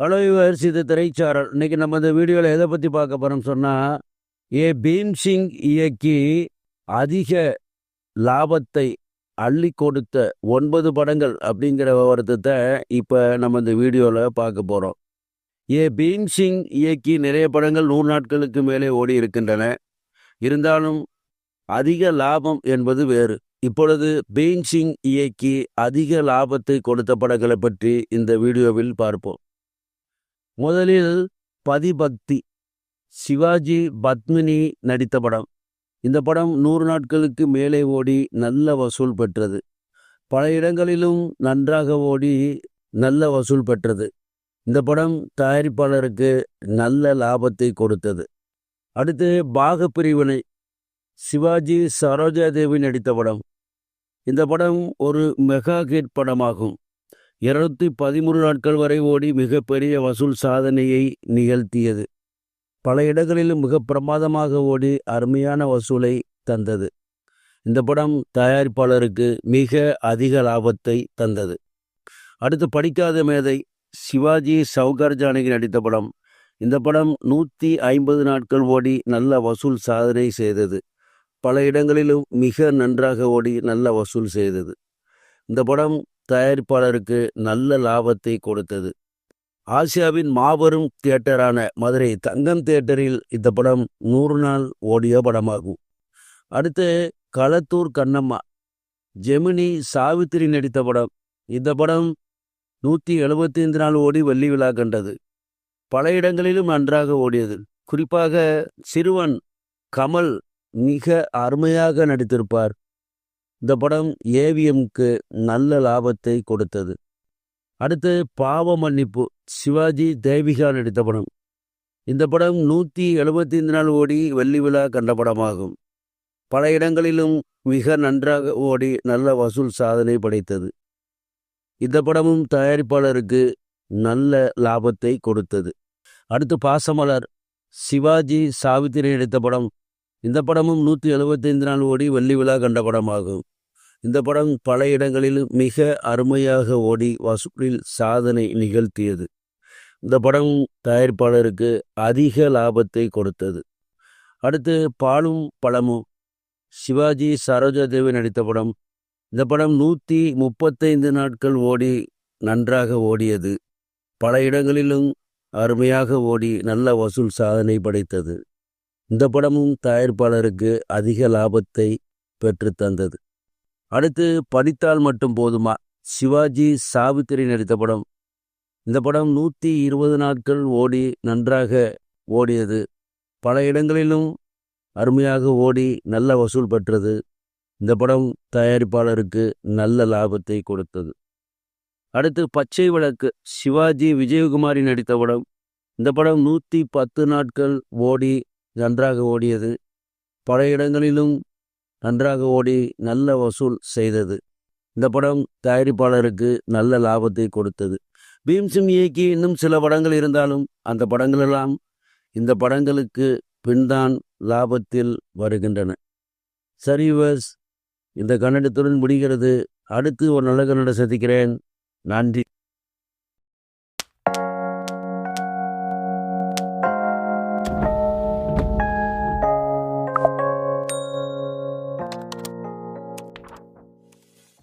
Hello yours இது திரைச்சாரல். இன்னைக்கு நம்ம இந்த வீடியோவில் எதை பற்றி பார்க்க போகிறோம் சொன்னால் ஏ பீம்சிங் இயக்கி அதிக லாபத்தை அள்ளி கொடுத்த ஒன்பது படங்கள் அப்படிங்கிற விவரத்தை இப்போ நம்ம இந்த வீடியோவில் பார்க்க போகிறோம் ஏ பீம்சிங் இயக்கி நிறைய படங்கள் நூறு நாட்களுக்கு மேலே ஓடி இருக்கின்றன. இருந்தாலும் அதிக லாபம் என்பது வேறு. இப்பொழுது பீம்சிங் இயக்கி அதிக லாபத்தை கொடுத்த படங்களை பற்றி இந்த வீடியோவில் பார்ப்போம். முதலில் பதிபக்தி. சிவாஜி பத்மினி நடித்த படம். இந்த படம் நூறு நாட்களுக்கு மேலே ஓடி நல்ல வசூல் பெற்றது. பல இடங்களிலும் நன்றாக ஓடி நல்ல வசூல் பெற்றது. இந்த படம் தயாரிப்பாளருக்கு நல்ல லாபத்தை கொடுத்தது. அடுத்து பாக பிரிவினை சிவாஜி சரோஜா தேவி நடித்த படம். இந்த படம் ஒரு மெகா ஹிட் படமாகும். இருநூத்தி பதிமூணு நாட்கள் வரை ஓடி மிகப்பெரிய வசூல் சாதனையை நிகழ்த்தியது. பல இடங்களிலும் மிக பிரமாதமாக ஓடி அருமையான வசூலை தந்தது. இந்த படம் தயாரிப்பாளருக்கு மிக அதிக லாபத்தை தந்தது. அடுத்து படிக்காத மேதை சிவாஜி சவுகர் ஜானகி நடித்த படம். இந்த படம் நூற்றி ஐம்பது நாட்கள் ஓடி நல்ல வசூல் சாதனை செய்தது. பல இடங்களிலும் மிக நன்றாக ஓடி நல்ல வசூல் செய்தது. இந்த படம் தயாரிப்பாளருக்கு நல்ல லாபத்தை கொடுத்தது. ஆசியாவின் மாபெரும் தியேட்டரான மதுரை தங்கம் தியேட்டரில் இந்த படம் நூறு நாள் ஓடிய படமாகும். அடுத்து களத்தூர் கண்ணம்மா ஜெமினி சாவித்திரி நடித்த படம். இந்த படம் நூற்றி எழுபத்தி ஐந்து நாள் ஓடி வெள்ளி விழா கண்டது. பல இடங்களிலும் நன்றாக ஓடியது. குறிப்பாக சிறுவன் கமல் மிக அருமையாக நடித்திருப்பார். இந்த படம் ஏவிஎம்க்கு நல்ல லாபத்தை கொடுத்தது. அடுத்து பாவ மன்னிப்பு சிவாஜி தேவிகா நடித்த படம். இந்த படம் நூற்றி எழுபத்தி ஐந்து நாள் ஓடி வெள்ளி விழா கண்ட படமாகும். பல இடங்களிலும் மிக நன்றாக ஓடி நல்ல வசூல் சாதனை படைத்தது. இந்த படமும் தயாரிப்பாளருக்கு நல்ல லாபத்தை கொடுத்தது. அடுத்து பாசமலர் சிவாஜி சாவித்திரி நடித்த படம். இந்த படமும் நூற்றி எழுபத்தைந்து நாள் ஓடி வெள்ளி விழா கண்ட படமாகும். இந்த படம் பல இடங்களில் மிக அருமையாக ஓடி வசூலில் சாதனை நிகழ்த்தியது. இந்த படம் தயாரிப்பாளருக்கு அதிக லாபத்தை கொடுத்தது. அடுத்து பாலும் பழமும். சிவாஜி சரோஜாதேவி நடித்த படம். இந்த படம் நூற்றி முப்பத்தைந்து நாட்கள் ஓடி நன்றாக ஓடியது. பல இடங்களிலும் அருமையாக ஓடி நல்ல வசூல் சாதனை படைத்தது. இந்த படமும் தயாரிப்பாளருக்கு அதிக லாபத்தை பெற்று தந்தது. அடுத்து படித்தால் மட்டும் போதுமா? சிவாஜி சாவித்திரி நடித்த படம். இந்த படம் நூற்றி இருபது நாட்கள் ஓடி நன்றாக ஓடியது. பல இடங்களிலும் அருமையாக ஓடி நல்ல வசூல் பெற்றது. இந்த படம் தயாரிப்பாளருக்கு நல்ல லாபத்தை கொடுத்தது. அடுத்து பச்சை விளக்கு. சிவாஜி விஜயகுமாரி நடித்த படம். இந்த படம் நூற்றி பத்து நாட்கள் ஓடி நன்றாக ஓடியது. பல இடங்களிலும் நன்றாக ஓடி நல்ல வசூல் செய்தது. இந்த படம் தயாரிப்பாளருக்கு நல்ல லாபத்தை கொடுத்தது. பீம்சிம் இயக்கி இன்னும் சில படங்கள் இருந்தாலும் அந்த படங்களெல்லாம் இந்த படங்களுக்கு பின்தான் லாபத்தில் வருகின்றன. சரி வஸ் இந்த கன்னடத்துடன் முடிகிறது. அடுத்து ஒரு நல்ல கன்னட சந்திக்கிறேன். நன்றி.